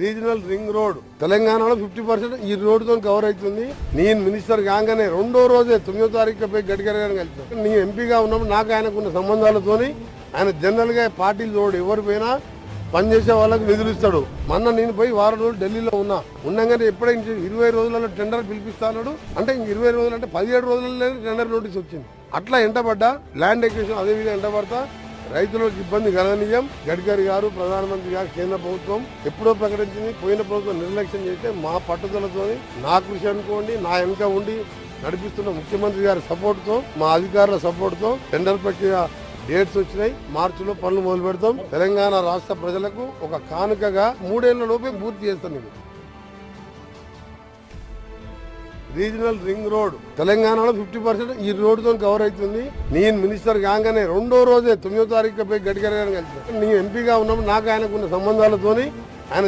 Regional ring road. తెలంగాణలో fifty percent ఈ రోడ్డుతో కవర్ అవుతుంది. నేను మినిస్టర్ కాగానే రెండో రోజే తొమ్మిదో తారీఖు పోయి గడ్కరీ గారిని కలిసాను. నేను ఎంపీగా ఉన్నప్పుడు నాకు ఆయనకున్న సంబంధాలతోని ఆయన జనరల్గా పార్టీలు చూడు ఎవరు పోయినా పనిచేసే వాళ్ళకి నిధులు ఇస్తాడు. మొన్న నేను పోయి వారం రోజులు ఢిల్లీలో ఉన్నా. ఉండగానే ఎప్పుడైనా ఇరవై రోజులలో టెండర్ పిలిపిస్తాడు అంటే ఇంక ఇరవై రోజులు అంటే పదిహేడు రోజులలో టెండర్ నోటీస్ వచ్చింది. అట్లా ఎంటబడ్డా ల్యాండ్ ఎక్విషన్ అదే విధంగా ఎంటబడతా రైతులకు ఇబ్బంది కలగనీయం. గడ్కరీ గారు ప్రధానమంత్రి గారు కేంద్ర ప్రభుత్వం ఎప్పుడో ప్రకటించింది పోయిన ప్రభుత్వం నిర్లక్ష్యం చేస్తే మా పట్టుదలతో నా కృషి అనుకోండి నా వెనుక ఉండి నడిపిస్తున్న ముఖ్యమంత్రి గారి సపోర్ట్తో మా అధికారుల సపోర్ట్తో టెండర్ ప్రక్రియ డేట్స్ వచ్చినాయి. మార్చిలో పనులు మొదలు పెడతాం తెలంగాణ రాష్ట్ర ప్రజలకు ఒక కానుకగా మూడేళ్ళ లోపే పూర్తి చేస్తాను రీజనల్ రింగ్ రోడ్. తెలంగాణలో ఫిఫ్టీ పర్సెంట్ ఈ రోడ్డుతో కవర్ అవుతుంది. నేను మినిస్టర్ కాగానే రెండో రోజే తొమ్మిదో తారీఖు పోయి గడ్కరీ గారిని కలిసి నేను ఎంపీగా ఉన్నప్పుడు నాకు ఆయనకున్న సంబంధాలతోని ఆయన